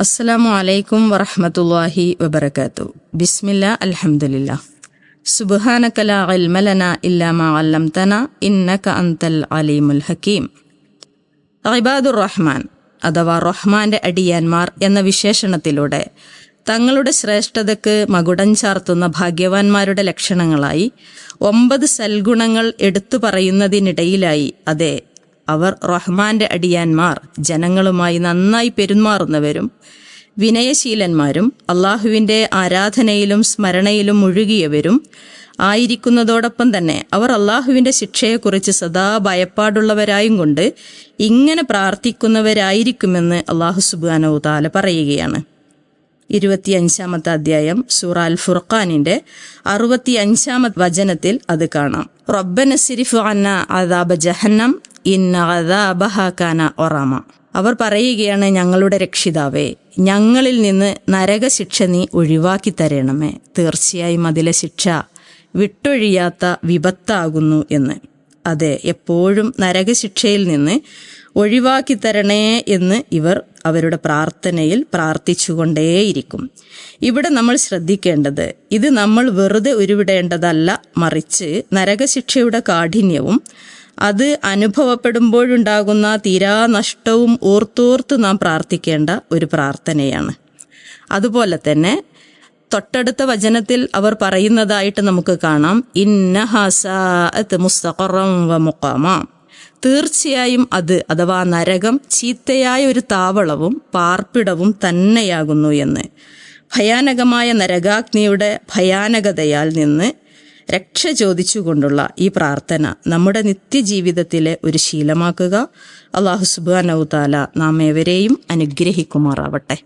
അസ്സലാമു അലൈക്കും വറഹ്മത്തുള്ളാഹി വബർക്കാത്തു ബിസ്മില്ല അലഹമില്ല സുബ്ഹാനക ലാ ഇൽമ ലനാ ഇല്ലാ മാ അല്ലംതന ഇന്നക അൻതൽ അലീമുൽ ഹക്കീം. ഇബാദുർ റഹ്മാൻ അഥവാ റഹ്മാന്റെ അടിയാന്മാർ എന്ന വിശേഷണത്തിലൂടെ തങ്ങളുടെ ശ്രേഷ്ഠതയ്ക്ക് മകുടം ചാർത്തുന്ന ഭാഗ്യവാന്മാരുടെ ലക്ഷണങ്ങളായി ഒമ്പത് സൽഗുണങ്ങൾ എടുത്തു പറയുന്നതിനിടയിലായി അതെ അവർ റഹ്മാന്റെ അടിയാന്മാർ ജനങ്ങളുമായി നന്നായി പെരുമാറുന്നവരും വിനയശീലന്മാരും അള്ളാഹുവിന്റെ ആരാധനയിലും സ്മരണയിലും മുഴുകിയവരും ആയിരിക്കുന്നതോടൊപ്പം തന്നെ അവർ അള്ളാഹുവിന്റെ ശിക്ഷയെക്കുറിച്ച് സദാ ഭയപ്പാടുള്ളവരായും കൊണ്ട് ഇങ്ങനെ പ്രാർത്ഥിക്കുന്നവരായിരിക്കുമെന്ന് അള്ളാഹു സുബാനോ താല പറയുകയാണ്. ഇരുപത്തിയഞ്ചാമത്തെ അധ്യായം സൂറ അൽ ഫുർഖാനിന്റെ അറുപത്തി അഞ്ചാമത് വചനത്തിൽ അത് കാണാം. റബ്ബന സിരിഫു അന്ന അദാബ ജഹന്നം ഇന്ന അദാബഹ കാന ഒറാമ. അവർ പറയുകയാണ് ഞങ്ങളുടെ രക്ഷിതാവേ ഞങ്ങളിൽ നിന്ന് നരകശിക്ഷ നീ ഒഴിവാക്കി തരണമേ. തീർച്ചയായും അതിലെ ശിക്ഷ വിട്ടൊഴിയാത്ത വിപത്താകുന്നു എന്ന്. അതെ എപ്പോഴും നരകശിക്ഷയിൽ നിന്ന് ഒഴിവാക്കി തരണേ എന്ന് ഇവർ അവരുടെ പ്രാർത്ഥനയിൽ പ്രാർത്ഥിച്ചുകൊണ്ടേയിരിക്കും. ഇവിടെ നമ്മൾ ശ്രദ്ധിക്കേണ്ടത് ഇത് നമ്മൾ വെറുതെ ഉരുവിടേണ്ടതല്ല. മറിച്ച് നരകശിക്ഷയുടെ കാഠിന്യവും അത് അനുഭവപ്പെടുമ്പോഴുണ്ടാകുന്ന തീരാ നഷ്ടവും ഓർത്തോർത്ത് നാം പ്രാർത്ഥിക്കേണ്ട ഒരു പ്രാർത്ഥനയാണ്. അതുപോലെ തന്നെ തൊട്ടടുത്ത വചനത്തിൽ അവർ പറയുന്നതായിട്ട് നമുക്ക് കാണാം. ഇന്നഹസാഅത്ത് മുസ്തഖറം വ മുഖാമ. തീർച്ചയായും അത് അഥവാ നരകം ചീത്തയായ ഒരു താവളവും പാർപ്പിടവും തന്നെയാകുന്നു എന്ന്. ഭയാനകമായ നരകാഗ്നിയുടെ ഭയാനകതയാൽ നിന്ന് രക്ഷ ചോദിച്ചുകൊണ്ടുള്ള ഈ പ്രാർത്ഥന നമ്മുടെ നിത്യജീവിതത്തിലെ ഒരു ശീലമാക്കുക. അള്ളാഹു സുബാനൌതാല നാം ഏവരെയും അനുഗ്രഹിക്കുമാറാവട്ടെ.